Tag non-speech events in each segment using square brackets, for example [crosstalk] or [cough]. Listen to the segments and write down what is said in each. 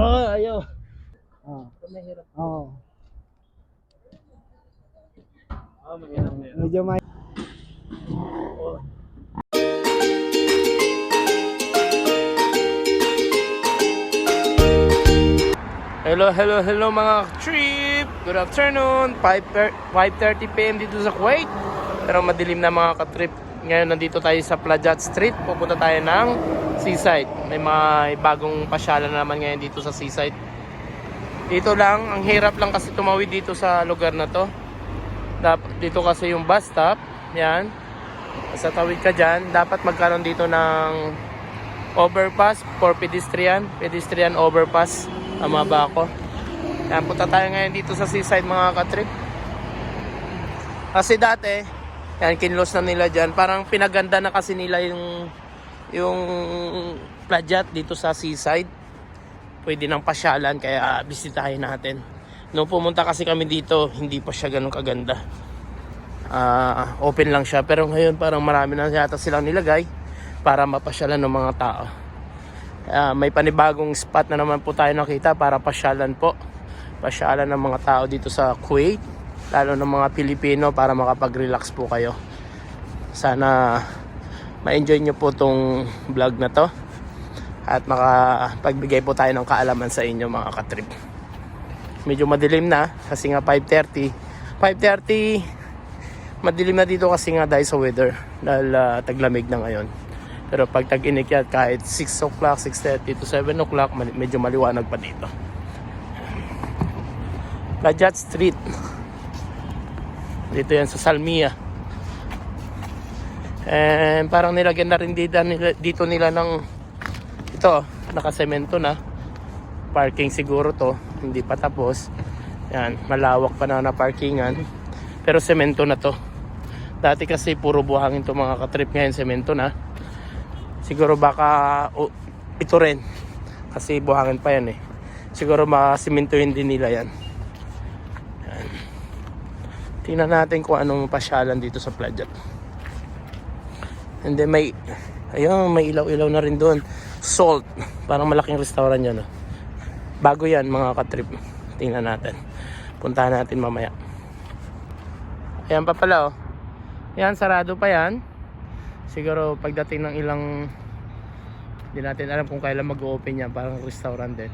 Oh, ayaw. Oh. Mahirap. Oo. Oh, mahirap, mahirap. Medyo may... Hello, hello, hello mga trip! Good afternoon! 5.30pm dito sa Kuwait. Pero madilim na mga ka-trip. Ngayon nandito tayo sa Plajat Street. Pupunta tayo ng seaside. May mga bagong pasyalan na naman ngayon dito sa seaside. Dito lang, ang hirap lang kasi tumawid dito sa lugar na to. Dito kasi yung bus stop. Yan. Sa tawid ka dyan, dapat magkaroon dito ng overpass for pedestrian. Pedestrian overpass. Tama ba ako? Yan, punta tayo ngayon dito sa seaside mga katrip. Kasi dati, yan, kinlos na nila dyan. Parang pinaganda na kasi nila yung, yung pladyat dito sa seaside. Pwede ng pasyalan, kaya bisitahin natin. Nung pumunta kasi kami dito, hindi pa siya ganun kaganda. Ah, open lang siya. Pero ngayon parang marami na yata silang nilagay para mapasyalan ng mga tao. Kaya may panibagong spot na naman po tayo nakita para pasyalan po. Pasyalan ng mga tao dito sa Kuwait. Lalo ng mga Pilipino para makapag-relax po kayo. Sana ma-enjoy nyo po tong vlog na to. At makapagbigay po tayo ng kaalaman sa inyo mga katrip. Medyo madilim na kasi nga 5.30. 5.30 madilim na dito kasi nga dahil sa weather. Dahil ah, taglamig na ngayon. Pero pag tag-inikyat kahit 6 o'clock, 6.30 to 7 o'clock, medyo maliwanag pa dito. Lajat Street. Dito yan sa Salmia. And parang nilagyan na rin dito nila, dito nila ng ito, nakasemento na. Parking siguro to, hindi pa tapos. Yan, malawak pa na na parkingan. Pero semento na to. Dati kasi puro buhangin to mga katrip ngayon, semento na siguro baka o, ito rin kasi buhangin pa yan eh siguro masimintuhin din nila yan yan tingnan natin kung anong pasyalan dito sa Pladyat and then may ayun may ilaw-ilaw na rin doon. Salt. Parang malaking restaurant yan oh. bago yan mga katrip. Tingnan natin. Puntahan natin mamaya. Ayan pa pala oh. Yan sarado pa yan. Siguro pagdating ng ilang hindi natin alam kung kailan mag-open yan. Parang restaurant din.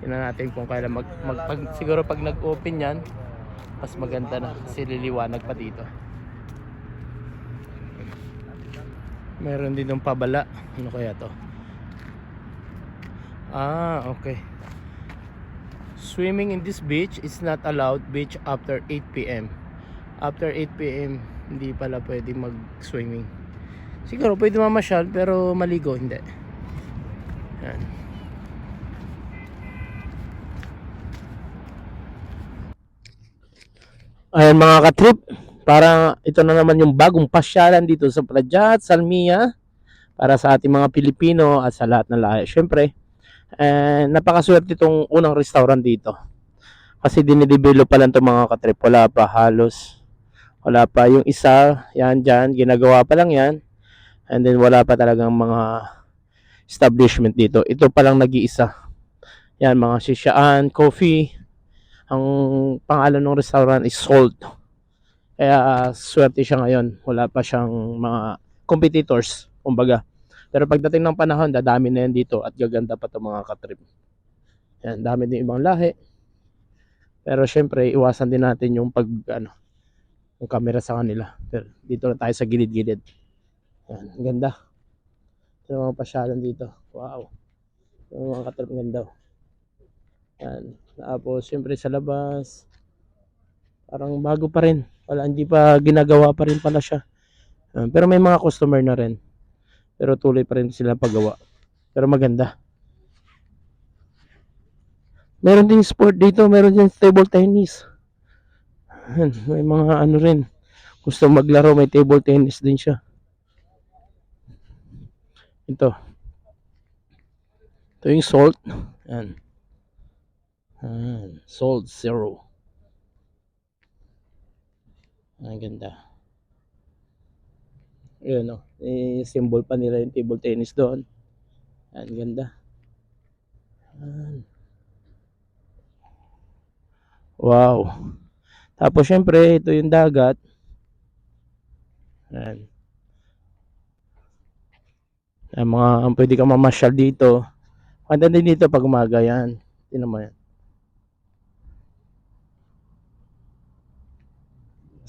Tingnan natin kung kailan mag, mag pag, siguro pag nag-open yan mas maganda na. Kasi liliwanag pa dito meron din ng pabala. Ano kaya to? Ah okay. Swimming in this beach is not allowed beach after 8pm after 8pm hindi pala pwede mag swimming siguro pwede mamasyal pero maligo hindi. Yan. Ayan mga katrip, para ito na naman yung bagong pasyalan dito sa Pradyat, Salmia, para sa ating mga Pilipino at sa lahat ng lahi. Siyempre, eh, napakaswerte itong unang restaurant dito. Kasi dinidevelop pa lang itong mga katrip. Wala pa halos. Wala pa yung isa, yan dyan, ginagawa pa lang yan. And then wala pa talagang mga establishment dito. Ito pa lang nag-iisa. Yan, mga sisyaan, coffee, ang pangalan ng restaurant is Salt. Kaya ah, swerte siya ngayon. Wala pa siyang mga competitors, kumbaga. Pero pagdating ng panahon, dadami na yan dito at gaganda pa itong mga katrip. Yan, dami din ibang lahi. Pero syempre, iwasan din natin yung pag, ano, yung camera sa kanila. Pero dito na tayo sa gilid-gilid. Yan, ang ganda. Ito yung mga pasyalan dito. Wow. Yung mga katrip, ganda. Yan. Tapos, syempre sa labas, parang bago pa rin. Wala, hindi pa ginagawa pa rin pala siya. Ah, pero may mga customer na rin. Pero tuloy pa rin sila paggawa. Pero maganda. Meron din sport dito, meron din table tennis. May mga ano rin. Gusto maglaro, may table tennis din siya. Ito. Ito yung salt. Yan. Yan. Salt zero. Ang ganda. Ayan o. Oh. symbol pa nila yung table tennis doon. Ang ganda. Ayan. Wow. Tapos syempre, ito yung dagat. Ayan. Ang mga pwede kang mamasyal dito. Maganda din dito pag umaga yan. Tinan mo yan.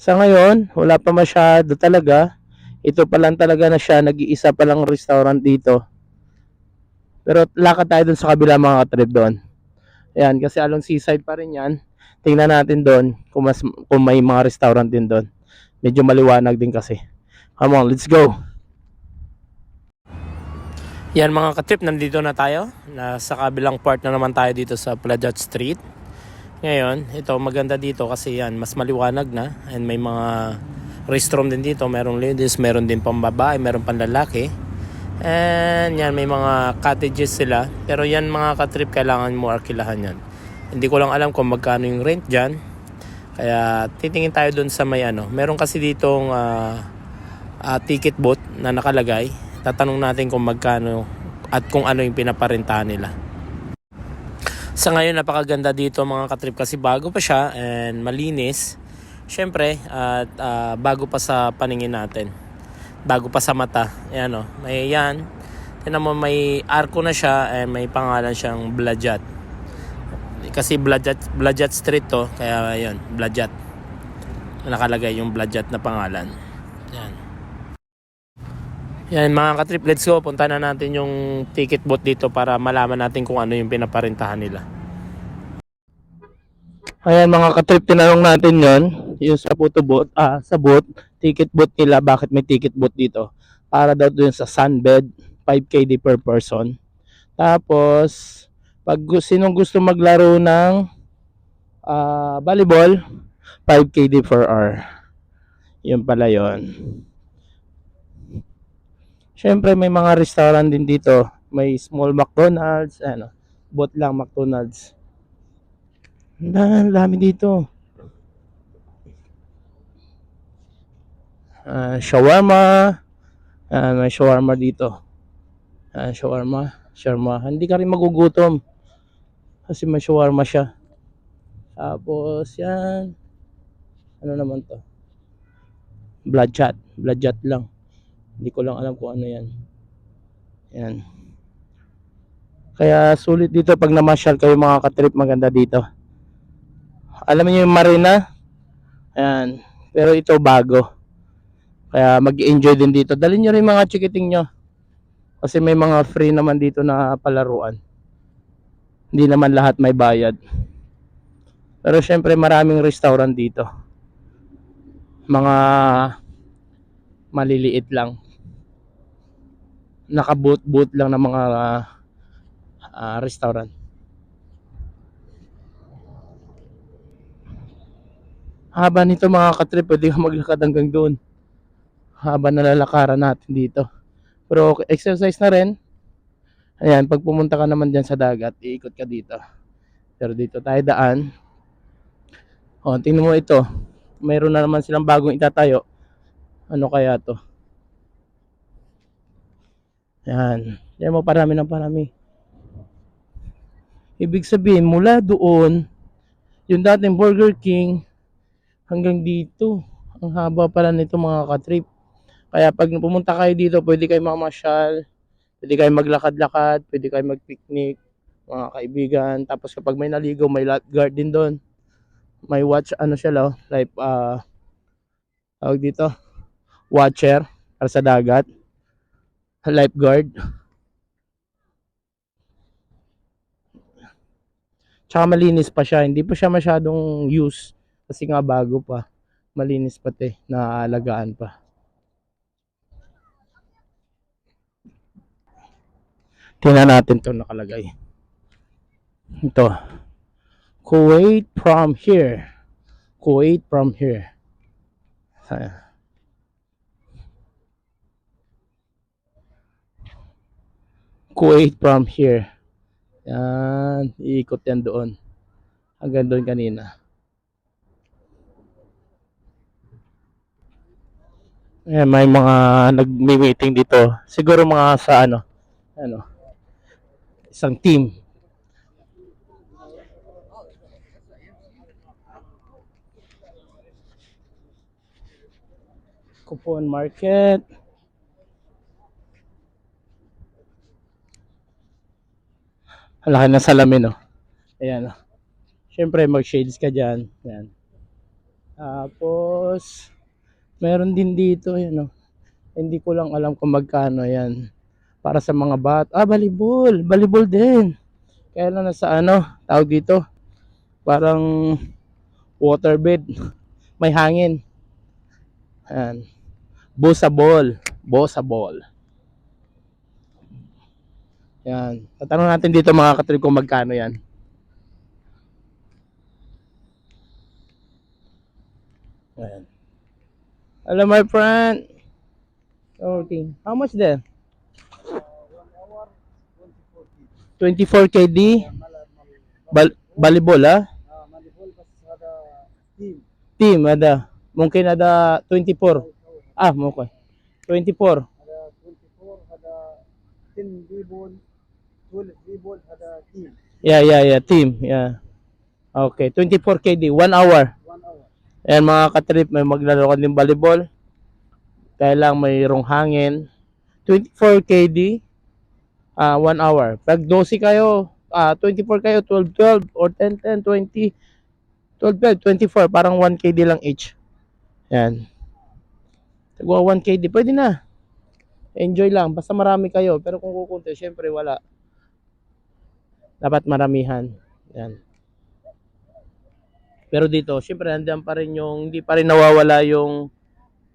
Sa ngayon, wala pa masyado talaga. Ito pa lang talaga na siya. Nag-iisa pa lang restaurant dito. Pero lakad tayo dun sa kabila mga trip doon. Ayan, kasi along seaside pa rin yan. Tingnan natin doon kung, mas, kung may mga restaurant din doon. Medyo maliwanag din kasi. Come on, let's go! Yan mga katrip, nandito na tayo. Nasa kabilang part na naman tayo dito sa Pladat Street. Ngayon, ito maganda dito kasi yan, mas maliwanag na. And may mga restroom din dito. Merong ladies, meron din pang babae, meron pang lalaki. And yan, may mga cottages sila. Pero yan mga katrip, kailangan mo arkilahan yan. Hindi ko lang alam kung magkano yung rent dyan. Kaya titingin tayo dun sa may ano. Meron kasi ditong ah, ah, ticket booth na nakalagay. Tatanong natin kung magkano at kung ano yung pinaparentahan nila. Sa ngayon napakaganda dito mga katrip kasi bago pa siya and malinis. Syempre at ah, bago pa sa paningin natin. Bago pa sa mata. Ayan o. May yan. Tignan mo may arko na siya and may pangalan siyang Blajat. Kasi Blajat, Blajat Street to. Kaya yun, Blajat. Nakalagay yung Blajat na pangalan. Yan. Mga katrip, let's go. Punta na natin yung ticket booth dito para malaman natin kung ano yung pinaparintahan nila. Ayan mga katrip, tinanong natin yon yung sa photo booth, ah, sa booth, ticket booth nila, bakit may ticket booth dito? Para daw dun sa sunbed, 5KD per person. Tapos, pag sinong gusto maglaro ng ah, volleyball, 5KD per hour. Yun pala yon. Siyempre may mga restaurant din dito. May small McDonald's, ano, bot lang McDonald's. Ang dami- dito. Ah, shawarma. Ah, may shawarma dito. Ah, shawarma, shawarma. Hindi ka rin magugutom. Kasi may shawarma siya. Tapos yan. Ano naman to? Blood chat. Blood chat lang. Hindi ko lang alam kung ano yan. Yan. Kaya sulit dito pag namasyal kayo mga katrip maganda dito. Alam niyo yung marina? Ayan. Pero ito bago. Kaya mag-enjoy din dito. Dalhin nyo rin mga chikiting nyo. Kasi may mga free naman dito na palaruan. Hindi naman lahat may bayad. Pero syempre maraming restaurant dito. Mga maliliit lang nakaboot-boot lang ng mga ah, restaurant. Haba nito mga katrip, pwede ka maglakad hanggang doon. Haba na lalakaran natin dito. Pero exercise na rin. Ayan, pag pumunta ka naman dyan sa dagat, iikot ka dito. Pero dito tayo daan. O, tingnan mo ito. Mayroon na naman silang bagong itatayo. Ano kaya to? Yan. Yan mo parami ng parami. Ibig sabihin, mula doon, yung dating Burger King, hanggang dito. Ang haba pala nito mga katrip. Kaya pag pumunta kayo dito, pwede kayo mamasyal, pwede kayo maglakad-lakad, pwede kayo magpicnic, mga kaibigan. Tapos kapag may naligo, may lifeguard din doon. May watch, ano siya lo, like, ah, tawag dito, watcher, para sa dagat lifeguard. Tsaka malinis pa siya. Hindi pa siya masyadong use. Kasi nga bago pa. Malinis pati. Naaalagaan pa. Tingnan natin to nakalagay. Ito. Kuwait from here. Kuwait from here. Ayan. Kuwait from here. Yan, iikot yan doon. Hanggang doon kanina. Ayan, may mga nag-meeting dito. Siguro mga sa ano, ano, isang team. Coupon market. Ang laki ng salamin, oh. Ayan, oh. Siyempre, mag-shades ka dyan. Ayan. Tapos, meron din dito, ayan, oh. Hindi ko lang alam kung magkano, yan. Para sa mga bat. Ah, volleyball. Volleyball din. Kaya lang nasa ano, tawag dito. Parang waterbed. May hangin. Ayan. Bosa ball. Bosa ball. Yan. Tatanong natin dito mga katrip kung magkano yan. Ayan. Hello my friend. Okay. How much there? 24 KD. Bal volleyball ah? Ah, ada team. Team ada. Mungkin ada 24. Ah, okay. 24. Ada 24, ada 10 b-ball, 12 b-ball, ada team. Yeah, yeah, yeah. Team. Yeah. Okay. 24 KD. 1 hour. 1 hour. Ayan mga katrip, may maglalaro ka din volleyball. Kaya lang mayroong hangin. 24 KD, ah 1 hour. Pag 12 kayo, ah 24 kayo, 12, 12, or 10, 10, 20, 12, 12, 24, parang 1 KD lang each. Yan. Tagwa 1 KD, pwede na. Enjoy lang, basta marami kayo. Pero kung kukunti, syempre wala. Dapat maramihan. Yan. Pero dito, syempre nandiyan pa rin yung hindi pa rin nawawala yung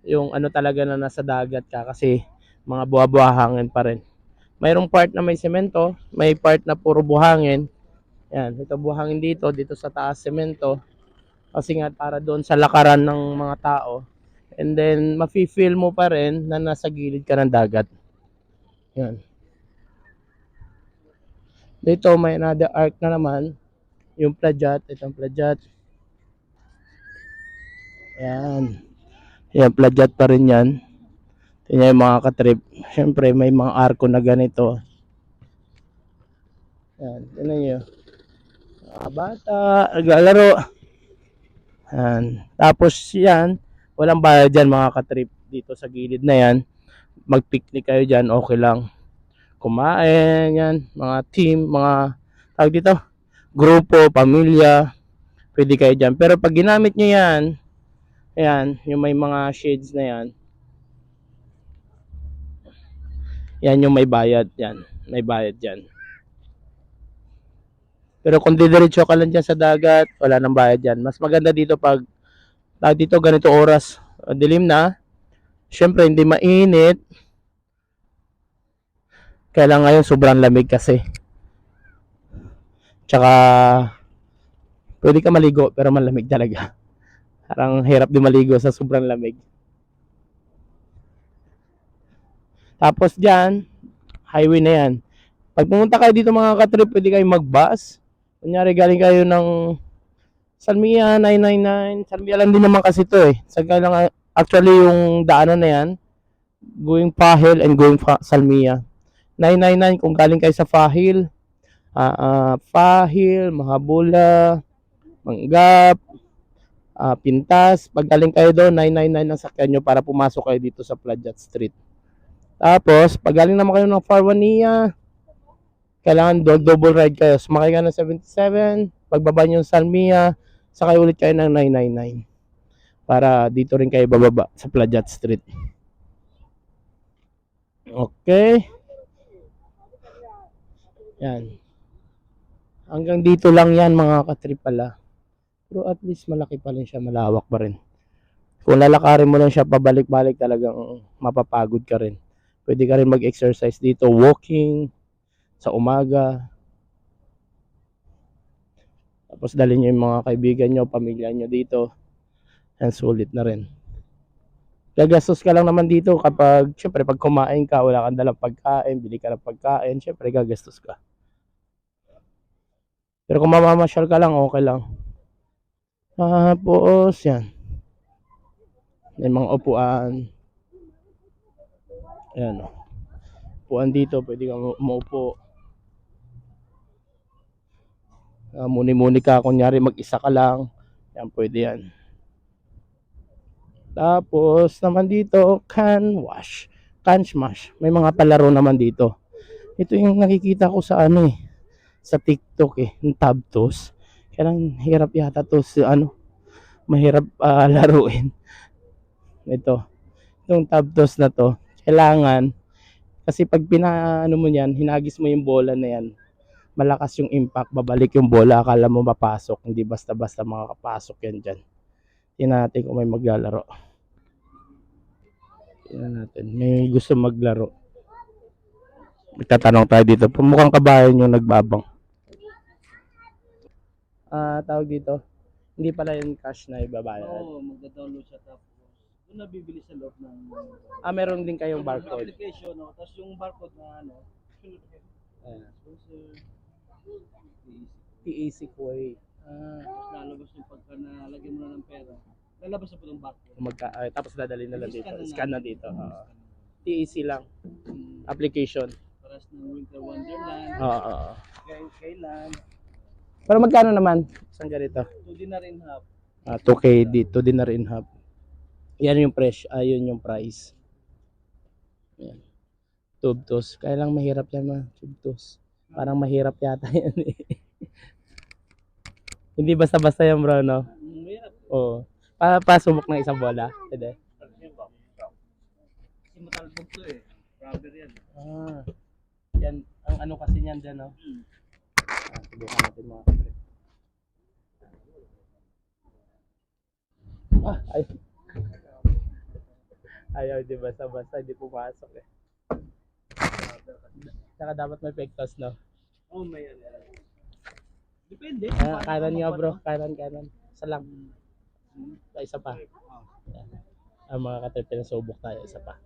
yung ano talaga na nasa dagat ka kasi mga buha-buhangin pa rin. Mayroong part na may semento, may part na puro buhangin. Yan, ito buhangin dito, dito sa taas semento. Kasi nga para doon sa lakaran ng mga tao. And then mafi-feel mo pa rin na nasa gilid ka ng dagat. Yan. Dito may another arc na naman. Yung pladyat, itong pladyat. Yan. Yan, pladyat pa rin yan. Tingnan yung mga katrip. Siyempre, may mga arko na ganito. Yan, tingnan nyo. Mga bata, naglalaro. Yan. Tapos yan, walang bayad dyan mga katrip. Dito sa gilid na yan. Mag-picnic kayo dyan, okay lang. Kumain, yan. Mga team, mga, tawag dito, grupo, pamilya. Pwede kayo dyan. Pero pag ginamit nyo yan, Ayan, yung may mga shades na yan. Yan yung may bayad. Yan, may bayad yan. Pero kung didiretso ka lang dyan sa dagat, wala nang bayad yan. Mas maganda dito pag tawag dito ganito oras, dilim na. Siyempre, hindi mainit. Kaya lang ngayon, sobrang lamig kasi. Tsaka, pwede ka maligo, pero malamig talaga. [laughs] Parang hirap din maligo sa sobrang lamig. Tapos dyan, highway na yan. Pag pumunta kayo dito mga katrip, pwede kayo mag-bus. Kunyari galing kayo ng Salmia 999. Salmia lang din naman kasi to eh. Sa lang, actually yung daanan na yan, going Pahil and going fa- Salmia. 999 kung galing kayo sa Fahil, ah ah, Fahil, Mahabula, Manggap, ah, Pintas. Pag galing kayo doon, 999 ang sakyan nyo para pumasok kayo dito sa Pladyat Street. Tapos, pag galing naman kayo ng Farwania, kailangan do- double ride kayo. Sumakay ka ng 77, pagbaba nyo ng Salmia, sakay ulit kayo ng 999. Para dito rin kayo bababa sa Pladyat Street. Okay. Yan. Hanggang dito lang yan mga katrip pala. Pero at least malaki pa rin siya, malawak pa rin. Kung lalakarin mo lang siya pabalik-balik talagang mapapagod ka rin. Pwede ka rin mag-exercise dito, walking sa umaga. Tapos dalhin nyo yung mga kaibigan nyo, pamilya nyo dito. Yan, sulit na rin. Gagastos ka lang naman dito kapag, syempre, pag kumain ka, wala kang dalang pagkain, bili ka ng pagkain, syempre, gagastos ka. Pero kung mamamasyal ka lang, okay lang. Tapos, yan. May mga upuan. Ayan. oh. Upuan dito, pwede ka mu- umupo. Ah, muni-muni ka, kunyari mag-isa ka lang. Yan, pwede yan. Tapos naman dito, can wash. Can smash. May mga palaro naman dito. Ito yung nakikita ko sa ano eh. Sa TikTok eh. Yung tab toss. Kaya lang hirap yata to sa ano. Mahirap ah, [laughs] laruin. Ito. Itong tab toss na to. Kailangan. Kasi pag pinaano mo yan, hinagis mo yung bola na yan. Malakas yung impact. Babalik yung bola. Akala mo mapasok. Hindi basta-basta makakapasok yan dyan. Tingnan natin kung may maglalaro. Tingnan natin. May gusto maglaro. Magtatanong tayo dito. Mukhang kabayan yung nagbabang. Ah, tawag dito. Hindi pala yung cash na ibabayad. Oo, magda-download siya tapos doon nabibili sa loob ng Ah, meron din kayong ng barcode. application, no? tapos yung barcode na ano, [laughs] Ayan. PAC Kuwait. Ah, tapos lalabas yung pagka nalagyan mo na ng pera, lalabas na po ng barcode. magka, ah, tapos dadalhin na lang dito. Scan na Scan na dito. Oo. TAC lang. Hmm, Application. Paras ng Winter Wonderland, Oo. oo. kay kailan, Pero magkano naman? Isang ganito. 2D na rin half. Ah, 2K dito din na rin half. Yan yung presyo, ayun yung price. Yan. Tube toss. Kaya lang mahirap yan ma, tube toss. Parang mahirap yata [laughs] yan eh. Hindi basta-basta yan bro, no? Hmm, Mahirap. Oo. Pa pasubok ng isang bola. Pwede. Kasi matalbog to eh. Rubber yan. Ah. Yan, ang ano kasi niyan dyan, no? Ah, subukan natin mga kapre. Ah, ay. Ayaw, di basta-basta, di pumasok eh. Saka dapat may pektos, no? Oh, may ano. Depende. Ah, kanan nga bro, kanan, kanan. Isa lang. Ah, isa pa. Ang mga katrip, pinasubok tayo, isa pa.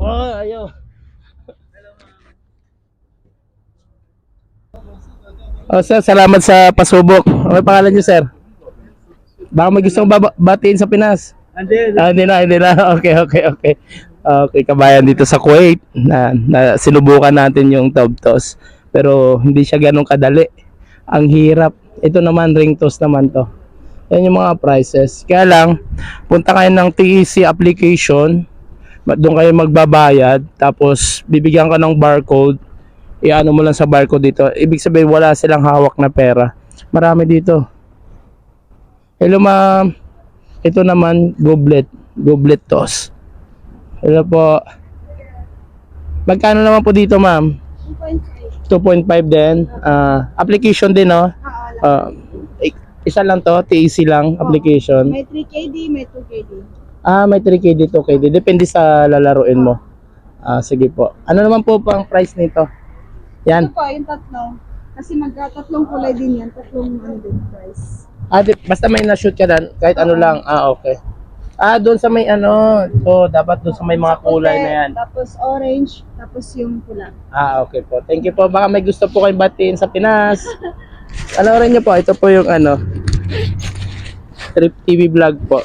Oh, ayaw. Oh, sir, salamat sa pasubok. Ano pangalan niyo, sir? Baka may gustong batiin sa Pinas. Ande, Ah, hindi na, hindi na. [laughs] Okay, okay, okay. Okay, kabayan dito sa Kuwait na, na sinubukan natin yung tub toss. Pero hindi siya ganun kadali. Ang hirap. Ito naman ring toss naman to. Yan yung mga prices. Kaya lang, punta kayo ng TEC application. Doon kayo magbabayad. Tapos, bibigyan ka ng barcode. Iano mo lang sa barcode dito. Ibig sabihin, wala silang hawak na pera. Marami dito. Hello, ma'am. Ito naman, goblet. Goblet toss. Hello po. Magkano naman po dito, ma'am? 2.5 din. Ah, application din, no? I- isa lang to, TEC lang, application. May 3KD, may 2KD. Ah, may 3KD, 2KD. Depende sa lalaruin mo. Ah, sige po. Ano naman po pang price nito? Ito Yan. po, yung tatlo. Kasi magkatatlong kulay din yan. Tatlong ano din price. Ah, di- basta may na-shoot ka dan, kahit ano lang. Ah, okay. Ah, doon sa may ano, so dapat doon sa may mga kulay na yan. Tapos orange, tapos yung pula. Ah, okay po. Thank you po. Baka may gusto po kayong batiin sa Pinas. [laughs] Panoorin niyo po. Ito po yung ano, Trip TV vlog po.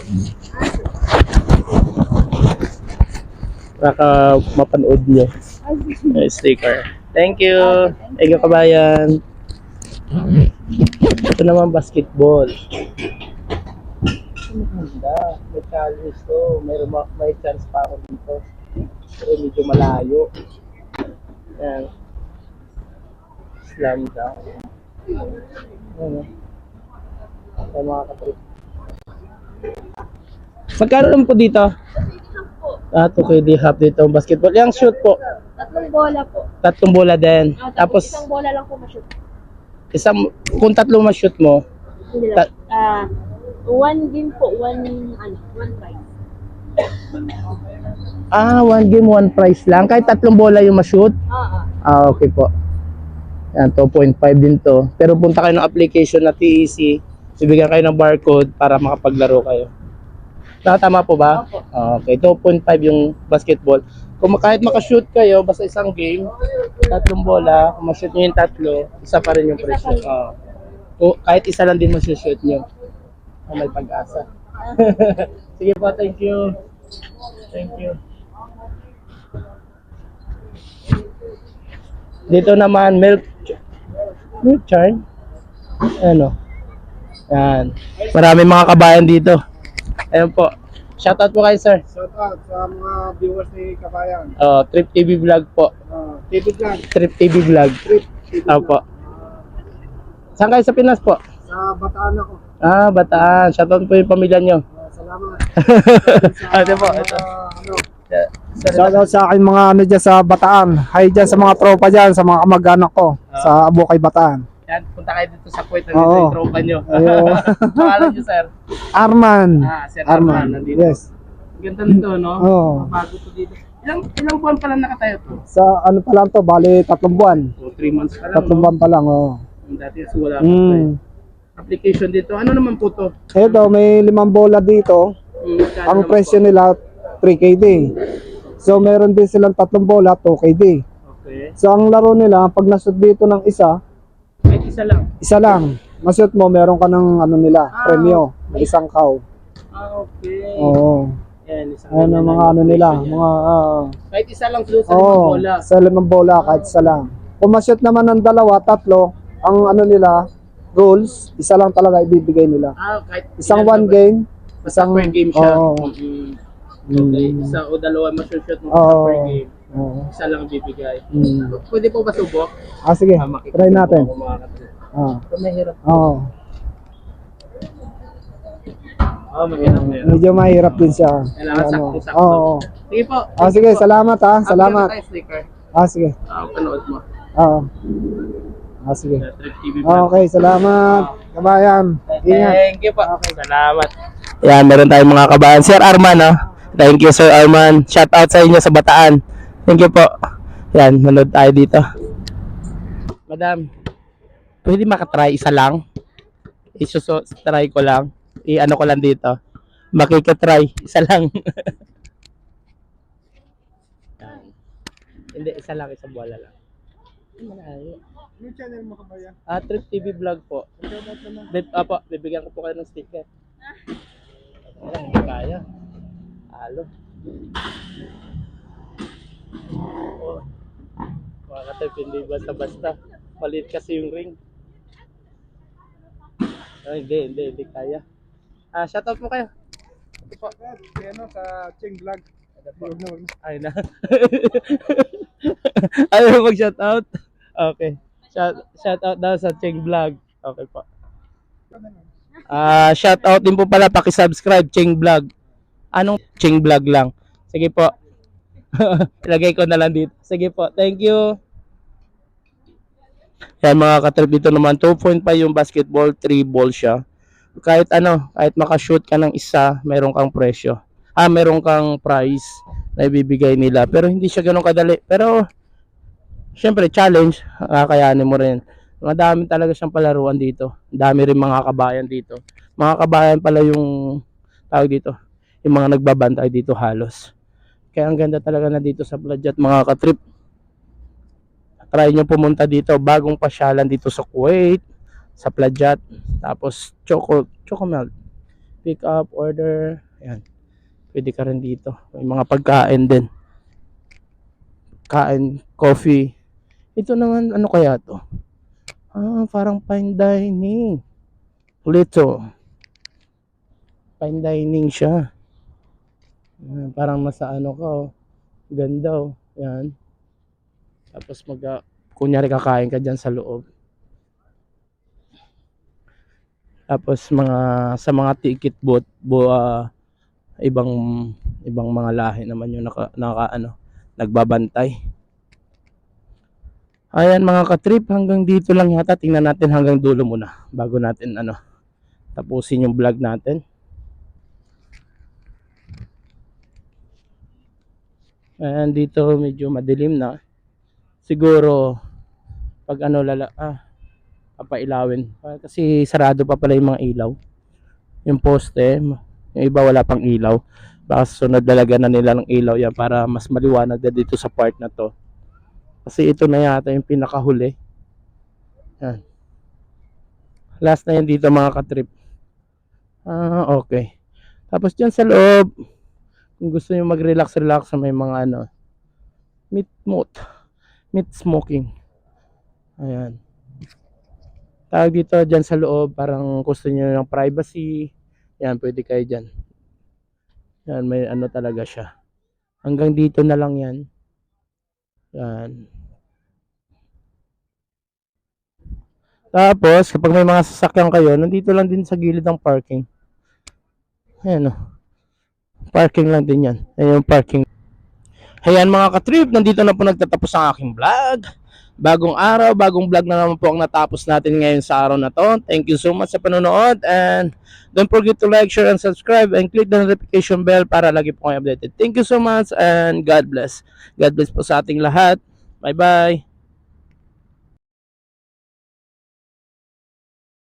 Baka mapanood niyo. May sticker. Thank you. Thank you, kabayan. Ito naman basketball. Maganda. May challenge to. May, rema- may chance pa ako dito. Pero medyo malayo. Yan. Slam down. Ano? Sa mga katrip. Magkano naman po dito? Ah, 2KD half dito ang basketball. Yung shoot po, Tatlong bola po. tatlong bola din. Ah, tapos, Tapos, isang bola lang po ma-shoot. isang, kung tatlong ma-shoot mo, Hindi Ta- lang. Ah, one game po, one, ano, one prize. ah, one game, one price lang. Kahit tatlong bola yung ma-shoot. Ah, ah. Ah, okay po. Yan, 2.5 din to. Pero punta kayo ng application na TEC, bibigyan kayo ng barcode para makapaglaro kayo. Nakatama po ba? Opo. Ah, okay, 2.5 yung basketball. Kung kahit makashoot kayo, basta isang game, tatlong bola, kung ma-shoot nyo yung tatlo, isa pa rin yung presyo. Ah. Kung kahit isa lang din ma-shoot nyo, ah, may pag-asa. [laughs] Sige po, thank you. Thank you. Dito naman, milk milk chart. Ano? Yan. Maraming mga kabayan dito. Ayun po. Shoutout po kayo, sir. Shout out sa mga viewers ni Kabayan. Oh, Trip TV Vlog po. Uh, TV Vlog, Trip TV Vlog. Trip, TV Opo. Saan kayo sa Pinas po? Sa Bataan ako. Ah, Bataan. Shoutout po yung pamilya nyo. Uh, salamat. [laughs] Ah, ito po. Ito. Uh, ano, Sir, shout out sa akin mga ano dyan sa Bataan. Hi dyan sa mga tropa dyan, sa mga kamag-anak ko. Sa Abukay Bataan. Yan, punta kayo dito sa Kuwait. Nandito Oo. yung tropa nyo. Oo. [laughs] Pangalan nyo, sir? Arman. Ah, Sir Arman. Arman. Nandito. Yes. Ganda nito, no? Oo. Bago to dito. Ilang, ilang buwan pa lang nakatayo to? Sa ano pa lang to, bali tatlong buwan. O, 3 months pa lang, Tatlong no? buwan pa lang, oh. Yung Dati so wala pa. Mm. Application dito. Ano naman po to? Ito, may limang bola dito. Mm, magkano Ang naman presyo po? nila 3KD. So meron din silang tatlong bola 2KD. Okay. So ang laro nila, pag nasut dito ng isa, Kahit isa lang. isa lang. Masut mo, meron ka ng ano nila, Ah, premyo, na isang cow. Ah, okay. Oo. Yan, isang Ayan ang mga ano nila, niya. mga ah, Kahit isa lang doon sa Oo, bola. sa limang bola kahit isa lang. Kung mashoot naman ng dalawa, tatlo, ang ano nila, rules, isa lang talaga ibibigay nila. Ah, kahit Isang one ba? game, Basta isang per game siya. Oo. Mm, Okay. Mm. Isa o dalawa masushoot mo Oo. per game. Oo. Isa lang bibigay. Mm. Pwede po ba subok? Ah, sige, Ah, makikita try po natin. ako, mga kapatid. Ah. Ito mahirap. Oo. Oh, mahirap, mahirap. Medyo mahirap din siya. Kailangan Ano. sakto-sakto. Oo. Sige po. Ah, sige, salamat ha. Ah, Salamat. meron tayo sticker. Ah, sige. Ah, panood mo. Oo. Ah, sige. Sa Trip TV Ah, Okay, salamat. Kabayan. Ingat. Thank you po. Salamat. Yan, meron tayong mga kabayan. Sir Arman, ah. Thank you, Sir Arman. Shout out sa inyo sa Bataan. Thank you po. Yan, manood tayo dito. Madam, pwede makatry isa lang? Isuso, try ko lang. I-ano ko lang dito. Makikatry. Isa lang. Yan. [laughs] Hindi, isa lang. Isang bola lang. Yung channel mo kabayan? Ah, Trip TV vlog po. Bib, apo, bibigyan ko po kayo ng sticker. Ayan, hindi kaya. Halo. Oh. Mga katip, hindi basta-basta. Palit kasi yung ring. Ay, hindi, hindi, hindi kaya. Ah, shoutout po kayo. Po. Ano, sa Ching Vlog. Huwag na, huwag na. Ay na. [laughs] Ayaw mag shoutout? Okay. Shout, shoutout daw sa Cheng Vlog. Okay po. Ah, shoutout din po pala paki-subscribe Cheng Vlog. Anong Cheng Vlog lang? Sige po. [laughs] Ilagay ko na lang dito. Sige po. Thank you. Yan mga katrip dito naman 2.5 yung basketball, 3 ball siya. Kahit ano, kahit makashoot ka ng isa, meron kang presyo. Ah, meron kang price na ibibigay nila. Pero hindi siya ganun kadali. Pero, syempre, challenge. Kakayanin mo rin. Madami talaga siyang palaruan dito. Dami rin mga kabayan dito. Mga kabayan pala yung tawag dito. Yung mga nagbabantay dito halos. Kaya ang ganda talaga na dito sa Pladyat mga katrip. Try nyo pumunta dito. Bagong pasyalan dito sa Kuwait. Sa Pladyat. Tapos choco, choco melt. Pick up, order. Ayan. Pwede ka rin dito. May mga pagkain din. Kain, coffee. Ito naman, ano kaya to? Ah, parang fine dining. Lito. Fine dining siya. Ah, parang nasa ano ka, oh. Ganda, oh. Yan. Tapos mag, ah, kunyari kakain ka dyan sa loob. Tapos mga, sa mga ticket booth, bu, ah, ibang ibang mga lahi naman yung naka, naka ano nagbabantay. Ayan mga katrip, hanggang dito lang yata. Tingnan natin hanggang dulo muna bago natin ano tapusin yung vlog natin. Ayan dito medyo madilim na. Siguro pag ano lala ah papailawin Ah, kasi sarado pa pala yung mga ilaw. Yung poste, yung iba wala pang ilaw. Baka sunod lalagyan na nila ng ilaw yan para mas maliwanag na dito sa part na to. Kasi ito na yata yung pinakahuli. Yan. Last na yan dito mga katrip. Ah, okay. Tapos dyan sa loob, kung gusto nyo mag-relax-relax sa may mga ano, meat moat, meat smoking. Ayan. tawag dito dyan sa loob, parang gusto nyo ng privacy, yan, pwede kayo dyan. Yan, may ano talaga siya. Hanggang dito na lang yan. Yan. Tapos, kapag may mga sasakyan kayo, nandito lang din sa gilid ng parking. Ayan o. Parking lang din yan. Ayan yung parking. Ayan mga katrip, nandito na po nagtatapos ang aking vlog. Bagong araw, bagong vlog na naman po ang natapos natin ngayon sa araw na to. Thank you so much sa panonood and don't forget to like, share, and subscribe and click the notification bell para lagi po kayo updated. Thank you so much and God bless. God bless po sa ating lahat. Bye-bye.